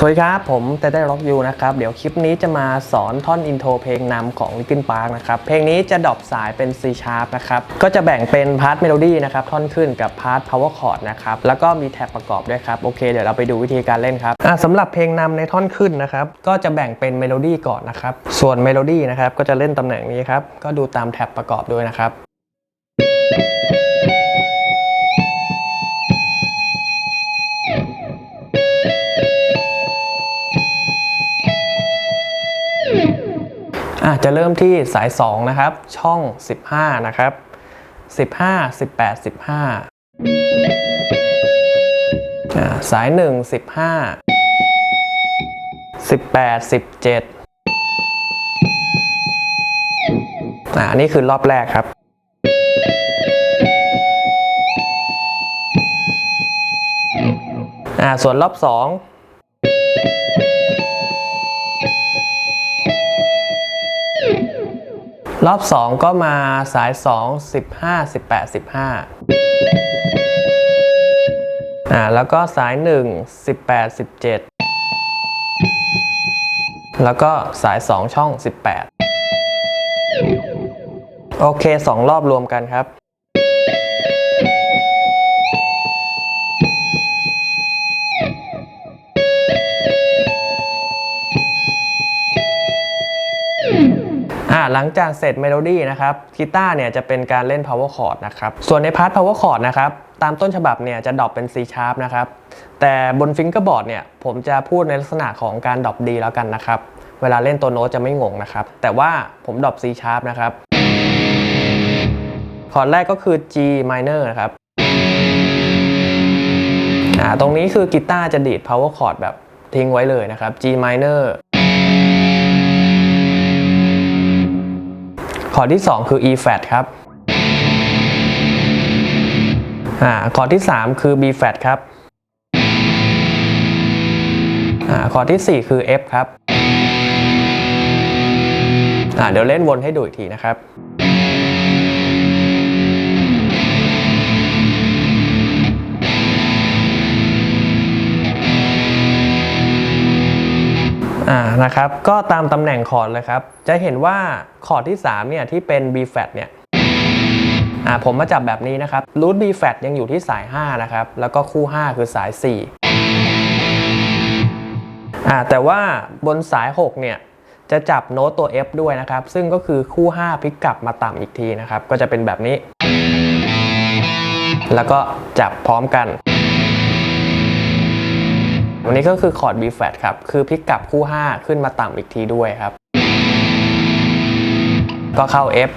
สวัสดีครับ ผมแต่ได้ร็อกยูนะครับ เดี๋ยวคลิปนี้จะมาสอนท่อนอินโทรเพลงนำของ Linkin Park นะครับ เพลงนี้จะดรอปสายเป็น C sharp นะครับ ก็จะแบ่งเป็นพาร์ทเมโลดี้นะครับ ท่อนขึ้นกับพาร์ท power chord นะครับ แล้วก็มีแท็บประกอบด้วยครับ โอเค เดี๋ยวเราไปดูวิธีการเล่นครับสำหรับเพลงนำในท่อนขึ้นนะครับ ก็จะแบ่งเป็นเมโลดี้ก่อนนะครับ ส่วนเมโลดี้นะครับ ก็จะเล่นตำแหน่งนี้ครับ ก็ดูตามแท็บประกอบด้วยนะครับ อะจะเริ่มที่สาย 2 นะครับ ช่อง 15 นะครับ 15 18 15อะสาย 1 15 18 17อะอันนี้คือรอบแรกครับ อะส่วนรอบ 2 รอบ 2 ก็มาสาย 2 15 18 15อ่าแล้วก็สาย 1 18 17 แล้วก็สาย 2 ช่อง 18 โอเค 2 รอบรวมกันครับ อ่าหลังจากเสร็จเมโลดี้นะครับกีตาร์เนี่ยจะเป็นการเล่น power chord นะครับส่วนในพาร์ท power chord นะครับตามต้นฉบับเนี่ยจะดรอปเป็น C sharp นะครับแต่บนฟิงเกอร์บอร์ดเนี่ยผมจะพูดในลักษณะของการดรอป D แล้วกันนะครับเวลาเล่นตัวโน้ตจะไม่งงนะครับแต่ว่าผมดรอป C sharp นะครับคอร์ดแรกก็คือ G minor นะครับตรงนี้คือกีตาร์จะดีด power chord แบบทิ้งไว้เลยนะครับ G minor คอร์ดที่ 2 คือ E flat ครับอ่าคอร์ดที่ 3 คือ B flat ครับอ่าคอร์ดที่ 4 คือ F ครับอ่าเดี๋ยวเล่นวนให้ดูอีกทีนะครับ อ่านะครับก็ตามตำแหน่งคอร์ดเลยครับ จะเห็นว่าคอร์ดที่ 3 เนี่ย ที่เป็น B flat เนี่ยอ่าผมมาจับแบบนี้นะครับรูท B flat ยังอยู่ที่สาย 5 นะครับ แล้วก็คู่ 5 คือสาย 4อ่าแต่ว่าบนสาย 6 เนี่ย จะจับโน้ตตัว F ด้วยนะครับ ซึ่งก็คือคู่ 5พลิกกลับมาต่ำอีกทีนะครับ ก็จะเป็นแบบนี้ แล้วก็จับพร้อมกัน วันนี้ก็คือคอร์ด B flat ครับ คือพลิกกลับคู่ 5 ขึ้นมาต่ำอีกทีด้วยครับ ก็เข้า F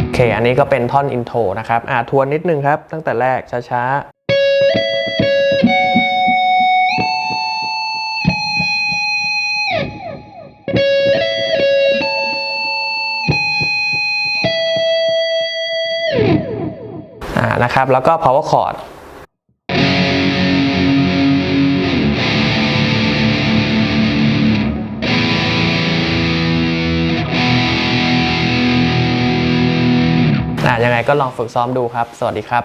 โอเค อันนี้ก็เป็นท่อนอินโทรนะครับ อ่าทวนนิดนึงครับ ตั้งแต่แรกช้าๆอ่านะครับแล้วก็ power chord ยังไงก็ลองฝึกซ้อมดูครับ สวัสดีครับ